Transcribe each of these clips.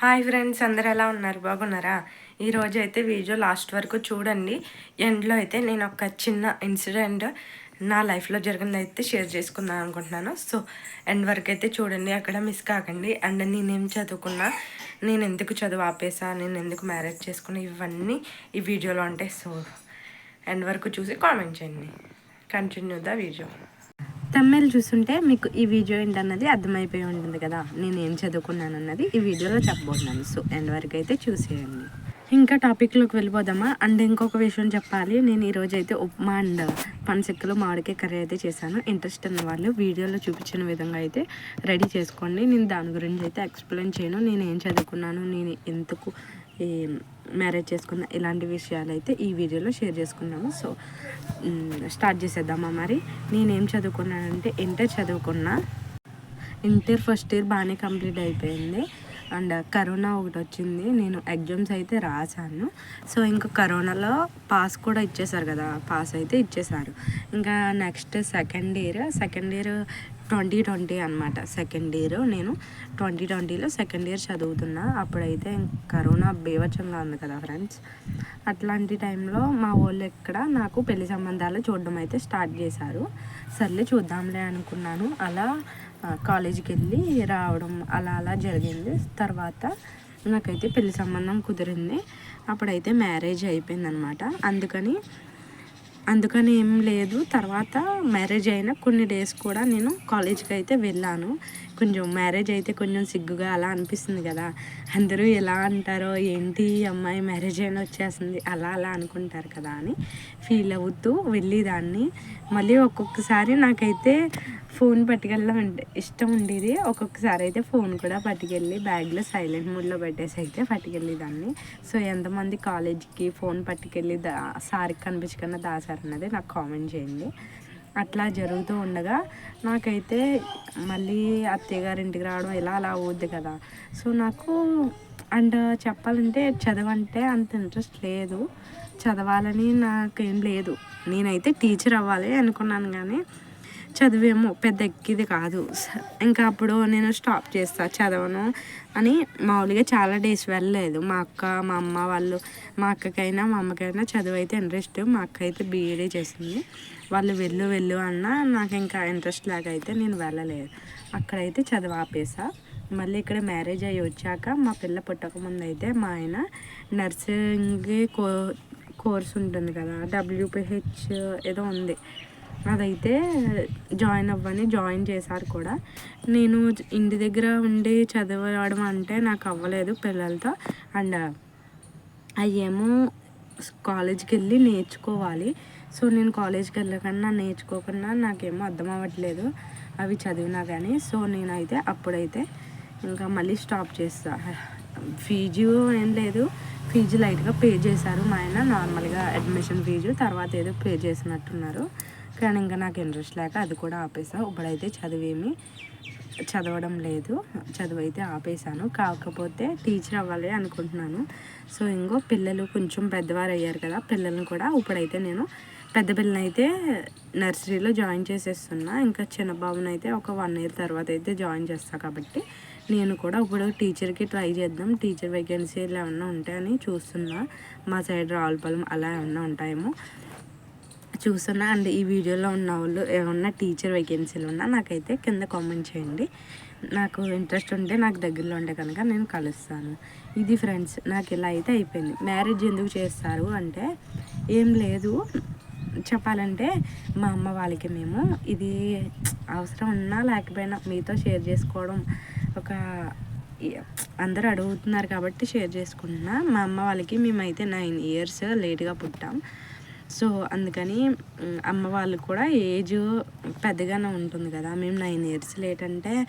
Hi friends అందరు ఎలా ఉన్నారు? బాగున్నారా? ఈరోజు అయితే వీడియో లాస్ట్ వరకు చూడండి. ఎండ్లో అయితే నేను ఒక చిన్న ఇన్సిడెంట్ నా లైఫ్లో జరిగింది అయితే షేర్ చేసుకుందాం అనుకుంటున్నాను. సో ఎండ్ వరకు అయితే చూడండి. అక్కడ మిస్ కాకండి. అండ్ నేనేం చదువుకున్నా నేను ఎందుకు చదువు ఆపేసా నేను ఎందుకు మ్యారేజ్ చేసుకున్నా ఇవన్నీ ఈ వీడియోలో ఉంటాయి. సో ఎండ్ వరకు చూసి కామెంట్ చేయండి. Continue the video. తమిళ్ చూస్తుంటే మీకు ఈ వీడియో ఏంటన్నది అర్థమైపోయి ఉంటుంది కదా. నేను ఏం చదువుకున్నాను అన్నది ఈ వీడియోలో చెప్పబోతున్నాను. సో ఎండ్ వరకు అయితే చూసేయండి. ఇంకా టాపిక్లోకి వెళ్ళిపోదామా? అండ్ ఇంకొక విషయం చెప్పాలి. నేను ఈరోజు అయితే ఉప్మా అండ్ పనసెక్కలు మామిడికాయ కర్రీ అయితే చేశాను. ఇంట్రెస్ట్ ఉన్న వాళ్ళు వీడియోలో చూపించిన విధంగా అయితే రెడీ చేసుకోండి. నేను దాని గురించి అయితే ఎక్స్ప్లెయిన్ చేయను. నేను ఏం చదువుకున్నాను నేను ఎందుకు ఈ మ్యారేజ్ చేసుకున్న ఇలాంటి విషయాలు అయితే ఈ వీడియోలో షేర్ చేసుకున్నాము. సో స్టార్ట్ చేసేద్దామా మరి? నేనేం చదువుకున్నానంటే ఇంటర్ చదువుకున్నా. ఇంటర్ ఫస్ట్ ఇయర్ బాగానే కంప్లీట్ అయిపోయింది. అండ్ కరోనా ఒకటి వచ్చింది. నేను ఎగ్జామ్స్ అయితే రాశాను. సో ఇంకా కరోనాలో పాస్ కూడా ఇచ్చేసారు కదా పాస్ అయితే ఇచ్చేసారు ఇంకా next second year second year twenty twenty అనమాట సెకండ్ ఇయర్ నేను ట్వంటీ ట్వంటీలో సెకండ్ ఇయర్ చదువుతున్నా. అప్పుడైతే కరోనా బేవచంగా ఉంది కదా ఫ్రెండ్స్ అట్లాంటి టైంలో మా వాళ్ళు ఎక్కడ నాకు పెళ్ళి సంబంధాలు చూడడం అయితే స్టార్ట్ చేశారు. సర్లే చూద్దాంలే అనుకున్నాను. అలా కాలేజీకి వెళ్ళి రావడం అలా అలా జరిగింది. తర్వాత నాకైతే పెళ్ళి సంబంధం కుదిరింది. అప్పుడైతే మ్యారేజ్ అయిపోయింది అనమాట అందుకని అందుకని ఏం లేదు. తర్వాత మ్యారేజ్ అయిన కొన్ని డేస్ కూడా నేను కాలేజ్కి అయితే వెళ్ళాను. కొంచెం మ్యారేజ్ అయితే కొంచెం సిగ్గుగా అలా అనిపిస్తుంది కదా. అందరూ ఎలా అంటారో ఏంటి అమ్మాయి మ్యారేజ్ అయిన వచ్చేస్తుంది అలా అలా అనుకుంటారు కదా అని ఫీల్ అవుతూ వెళ్ళేదాన్ని మళ్ళీ ఒక్కొక్కసారి నాకైతే ఫోన్ పట్టుకెళ్ళడం అంటే ఇష్టం ఉండేది. ఒక్కొక్కసారి అయితే ఫోన్ కూడా పట్టుకెళ్ళి బ్యాగ్లో సైలెంట్ మోడ్లో పెట్టేసి అయితే పట్టుకెళ్ళేదాన్ని సో ఎంతమంది కాలేజ్కి ఫోన్ పట్టుకెళ్ళి దా సారికి కనిపించకుండా దాసారన్నది నాకు కామెంట్ చేయండి. అట్లా జరుగుతూ ఉండగా నాకైతే మళ్ళీ అత్తయ్య ఇంటికి రావడం ఇలా అలా అవుద్ది కదా. సో నాకు అండ్ చెప్పాలంటే చదవంటే అంత ఇంట్రెస్ట్ లేదు. చదవాలని నాకేం లేదు. నేనైతే టీచర్ అవ్వాలి అనుకున్నాను కానీ చదివేమో పెద్ద ఎక్కిది కాదు. ఇంకా అప్పుడు నేను స్టాప్ చేస్తా చదవను అని మామూలుగా చాలా డేస్ వెళ్ళలేదు. మా అక్క మా అమ్మ వాళ్ళు మా అక్కకైనా మా అమ్మకైనా చదువు అయితే ఇంట్రెస్ట్ మా అక్క అయితే బీఈడీ చేసింది. వాళ్ళు వెళ్ళు వెళ్ళు అన్నా నాకు ఇంకా ఇంట్రెస్ట్ లాగా అయితే నేను వెళ్ళలేదు. అక్కడైతే చదువు ఆపేసా. మళ్ళీ ఇక్కడ మ్యారేజ్ అయ్యి వచ్చాక మా పిల్ల పుట్టక ముందు అయితే మా ఆయన నర్సింగ్ కో కోర్స్ ఉంటుంది కదా డబ్ల్యూపీహెచ్ ఏదో ఉంది. అదైతే జాయిన్ అవ్వని జాయిన్ చేశారు కూడా. నేను ఇంటి దగ్గర ఉండి చదవడం అంటే నాకు అవ్వలేదు పిల్లలతో. అండ్ అయ్యేమో కాలేజ్కి వెళ్ళి నేర్చుకోవాలి. సో నేను కాలేజ్కి వెళ్ళకుండా నేర్చుకోకుండా నాకేమో అర్థం అవ్వట్లేదు అవి చదివినా కానీ. సో నేనైతే అప్పుడైతే ఇంకా మళ్ళీ స్టాప్ చేస్తా. ఫీజు ఏం లేదు. ఫీజు లైట్గా పే చేశారు మా ఆయన. నార్మల్గా అడ్మిషన్ ఫీజు తర్వాత ఏదో పే చేసినట్టున్నారు. కానీ ఇంకా నాకు ఇంట్రెస్ట్ లేక అది కూడా ఆపేసాను ఇప్పుడైతే చదివేమి చదవడం లేదు. చదువు అయితే ఆపేశాను కాకపోతే టీచర్ అవ్వాలి అనుకుంటున్నాను. సో ఇంకో పిల్లలు కొంచెం పెద్దవారు అయ్యారు కదా పిల్లల్ని కూడా ఇప్పుడైతే నేను పెద్ద పిల్లని అయితే నర్సరీలో జాయిన్ చేసేస్తున్నా. ఇంకా చిన్న బాబుని అయితే ఒక వన్ ఇయర్ తర్వాత అయితే జాయిన్ చేస్తాను కాబట్టి నేను కూడా ఇప్పుడు టీచర్కి ట్రై చేద్దాం. టీచర్ వేకెన్సీలు ఏమన్నా ఉంటాయని చూస్తున్నా. మా సైడ్ రావులపాలెం అలా ఏమన్నా ఉంటాయేమో. చూస్తున్నా. అండ్ ఈ వీడియోలో ఉన్న వాళ్ళు ఏమన్నా టీచర్ వేకెన్సీలు ఉన్నా నాకైతే కింద కామెంట్ చేయండి. నాకు ఇంట్రెస్ట్ ఉంటే నాకు దగ్గరలో ఉంటే కనుక నేను కలుస్తాను. ఇది ఫ్రెండ్స్ నాకు ఇలా అయితే అయిపోయింది. మ్యారేజ్ ఎందుకు చేస్తారు అంటే ఏం లేదు. చెప్పాలంటే మా అమ్మ వాళ్ళకి మేము ఇది అవసరం ఉన్నా లేకపోయినా మీతో షేర్ చేసుకోవడం ఒక అందరూ అడుగుతున్నారు కాబట్టి షేర్ చేసుకుంటున్నా. మా అమ్మ వాళ్ళకి మేమైతే నైన్ ఇయర్స్ లేట్గా పుట్టాం. సో అందుకని అమ్మ వాళ్ళు కూడా ఏజ్ పెద్దగానే ఉంటుంది కదా. మేము నైన్ ఇయర్స్ లేట్ అంటే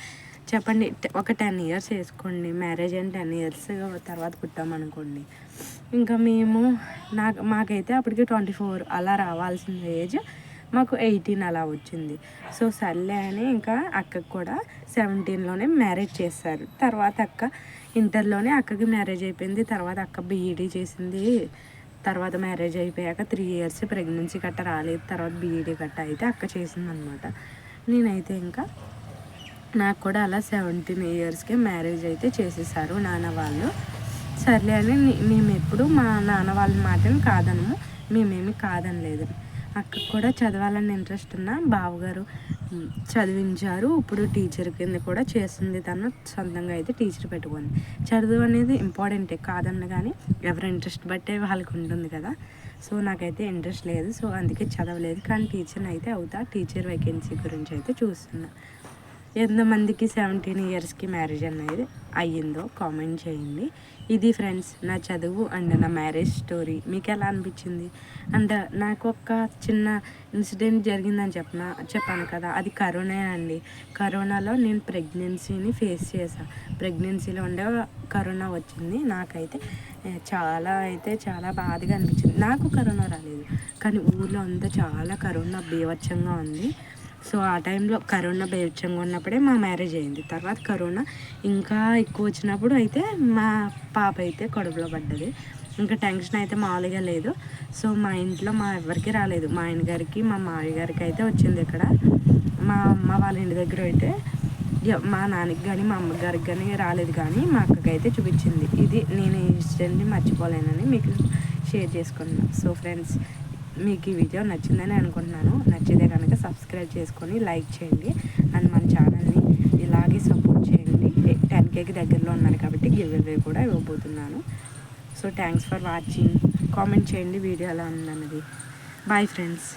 చెప్పండి ఒక టెన్ ఇయర్స్ వేసుకోండి. మ్యారేజ్ అయిన టెన్ ఇయర్స్ తర్వాత పుట్టామనుకోండి ఇంకా మేము నాకు మాకైతే అప్పటికి ట్వంటీ ఫోర్ అలా రావాల్సిన ఏజ్. మాకు ఎయిటీన్ అలా వచ్చింది. సో సర్లే అని ఇంకా అక్కకు కూడా సెవెంటీన్లోనే మ్యారేజ్ చేశారు. తర్వాత అక్క ఇంటర్లోనే అక్కకి మ్యారేజ్ అయిపోయింది. తర్వాత అక్క బీఈడీ చేసింది. తర్వాత మ్యారేజ్ అయిపోయాక త్రీ ఇయర్స్ ప్రెగ్నెన్సీ గట్ట రాలేదు. తర్వాత బీఈడీ గట్ట అయితే అక్క చేసింది అనమాట నేనైతే ఇంకా నాకు కూడా అలా సెవెంటీన్ ఇయర్స్కి మ్యారేజ్ అయితే చేసేసారు నాన్న వాళ్ళు. సర్లే అని మేము ఎప్పుడు మా నాన్న వాళ్ళ మాటను కాదనము. మేమేమి కాదనలేదు. అక్కకు కూడా చదవాలని ఇంట్రెస్ట్ ఉన్న బావగారు చదివించారు. ఇప్పుడు టీచర్ కింద కూడా చేస్తుంది తను. సొంతంగా అయితే టీచర్ పెట్టుకుంది. చదువు అనేది ఇంపార్టెంటే కాదన్న కానీ ఎవరి ఇంట్రెస్ట్ బట్టే వాళ్ళకి ఉంటుంది కదా. సో నాకైతే ఇంట్రెస్ట్ లేదు. సో అందుకే చదవలేదు. కానీ టీచర్ని అయితే అవుతా. టీచర్ వేకెన్సీ గురించి అయితే చూస్తున్నా. ఎంతమందికి సెవెంటీన్ ఇయర్స్కి మ్యారేజ్ అనేది అయ్యిందో కామెంట్ చేయండి. ఇది ఫ్రెండ్స్ నా చదువు అండ్ నా మ్యారేజ్ స్టోరీ మీకు ఎలా అనిపించింది? అండ్ నాకు ఒక చిన్న ఇన్సిడెంట్ జరిగిందని చెప్పిన చెప్పాను కదా అది కరోనా అండి కరోనాలో నేను ప్రెగ్నెన్సీని ఫేస్ చేశాను ప్రెగ్నెన్సీలో ఉండే కరోనా వచ్చింది. నాకైతే చాలా అయితే చాలా బాధగా అనిపించింది. నాకు కరోనా రాలేదు. కానీ ఊళ్ళో అంతా చాలా కరోనా బీభత్సంగా ఉంది. సో ఆ టైంలో కరోనా బేవచ్చంగా ఉన్నప్పుడే మా మ్యారేజ్ అయింది. తర్వాత కరోనా ఇంకా ఎక్కువ వచ్చినప్పుడు అయితే మా పాప అయితే కడుపులో పడ్డది. ఇంకా టెన్షన్ అయితే మామూలుగా లేదు. సో మా ఇంట్లో మా ఎవరికి రాలేదు. మా ఆయన గారికి మా మావయ్య గారికి అయితే వచ్చింది ఇక్కడ. మా అమ్మ వాళ్ళ ఇంటి దగ్గర అయితే మా నాన్నకి కానీ మా అమ్మగారికి కానీ రాలేదు కానీ మా అక్కకి అయితే చూపించింది. ఇది నేను ఇన్సిడెంట్ని మర్చిపోలేనని మీకు షేర్ చేసుకున్నాను సో ఫ్రెండ్స్ మీకు ఈ వీడియో నచ్చిందని అనుకుంటున్నాను. నచ్చితే కనుక సబ్స్క్రైబ్ చేసుకొని లైక్ చేయండి. అండ్ మన ఛానల్ని ఇలాగే సపోర్ట్ చేయండి. టెన్ కేకి దగ్గరలో ఉన్నాను కాబట్టి గివ్ అవే కూడా ఇవ్వబోతున్నాను. So thanks for watching. Comment చేయండి వీడియో ఎలా ఉందన్నది. Bye friends.